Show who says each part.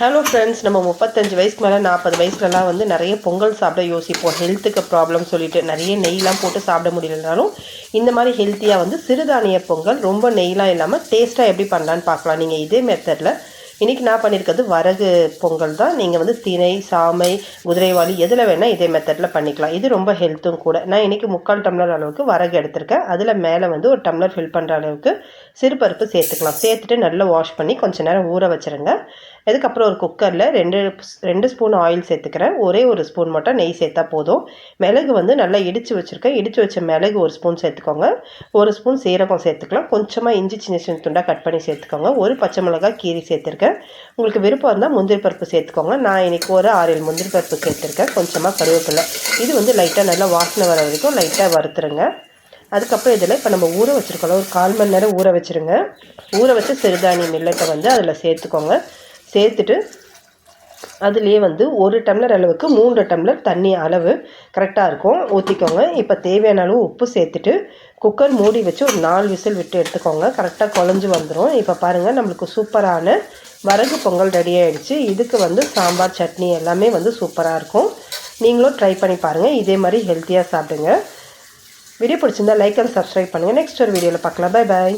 Speaker 1: Hello friends நம்ம முப்பத்தஞ்சு வயசுக்கு மேலே நாற்பது வயசுலலாம் வந்து நிறைய பொங்கல் சாப்பிட யோசிப்போம். ஹெல்த்துக்கு ப்ராப்ளம் சொல்லிட்டு நிறைய நெய்லாம் போட்டு சாப்பிட முடியலனாலும் இந்த மாதிரி ஹெல்த்தியாக வந்து சிறுதானிய பொங்கல் ரொம்ப நெய்லாம் இல்லாமல் டேஸ்ட்டாக எப்படி பண்ணலான்னு பார்க்கலாம். நீங்கள் இதே மெத்தடில் இன்றைக்கி நான் பண்ணியிருக்கிறது வரகு பொங்கல் தான். நீங்கள் வந்து திணை சாமை குதிரைவாளி எதில் வேணால் இதே மெத்தடில் பண்ணிக்கலாம். இது ரொம்ப ஹெல்த்தும் கூட. நான் இன்றைக்கி முக்கால் டம்ளர் அளவுக்கு வரகு எடுத்திருக்கேன். அதில் மேலே வந்து ஒரு டம்ளர் ஃபில் பண்ணுற அளவுக்கு சிறுபருப்பு சேர்த்துக்கலாம். சேர்த்துட்டு நல்லா வாஷ் பண்ணி கொஞ்சம் நேரம் ஊற வச்சுருங்க. அதுக்கப்புறம் ஒரு குக்கரில் ரெண்டு ரெண்டு ஸ்பூன் ஆயில் சேர்த்துக்கிறேன். ஒரே ஒரு ஸ்பூன் மட்டும் நெய் சேர்த்தா போதும். மிளகு வந்து நல்லா இடித்து வச்சுருக்கேன். இடித்து வச்ச மிளகு ஒரு ஸ்பூன் சேர்த்துக்கோங்க. ஒரு ஸ்பூன் சீரகம் சேர்த்துக்கலாம். கொஞ்சமாக இஞ்சி சின்ன சின்ன துண்டாக கட் பண்ணி சேர்த்துக்கோங்க. ஒரு பச்சை மிளகாய் கீரி சேர்த்துருக்கேன். உங்களுக்கு விருப்பம் இருந்தால் முந்திரி பருப்பு சேர்த்துக்கோங்க. நான் இன்றைக்கி ஒரு ஆறு ஏழு முந்திரி பருப்பு சேர்த்துருக்கேன். கொஞ்சமாக கருவேப்பிலை. இது வந்து லைட்டாக நல்லா வாசனை வர வரைக்கும் லைட்டாக வறுத்துருங்க. அதுக்கப்புறம் இதில் இப்போ நம்ம ஊற வச்சுருக்கோம் ஒரு கால் மணி நேரம் ஊற வச்சுருங்க. ஊற வச்சு சிறுதானிய மில்லட்டை வந்து அதில் சேர்த்துக்கோங்க. சேர்த்துட்டு அதுலேயே வந்து ஒரு டம்ளர் அளவுக்கு மூன்று டம்ளர் தண்ணி அளவு கரெக்டாக இருக்கும். ஊற்றிக்கோங்க இப்போ தேவையான அளவு உப்பு சேர்த்துட்டு குக்கர் மூடி வச்சு ஒரு நாலு விசில் விட்டு எடுத்துக்கோங்க. கரெக்டாக குழஞ்சி வந்துடும் இப்போ பாருங்கள் நம்மளுக்கு சூப்பரான வரகு பொங்கல் ரெடி ஆகிடுச்சு இதுக்கு வந்து சாம்பார் சட்னி எல்லாமே வந்து சூப்பராக இருக்கும். நீங்களும் ட்ரை பண்ணி பாருங்கள் இதே மாதிரி ஹெல்த்தியாக சாப்பிடுங்க. வீடியோ பிடிச்சிருந்தா லைக் அண்ட் சப்ஸ்கிரைப் பண்ணுங்கள் நெக்ஸ்ட் ஒரு வீடியோவில் பார்க்கலாம். Bye bye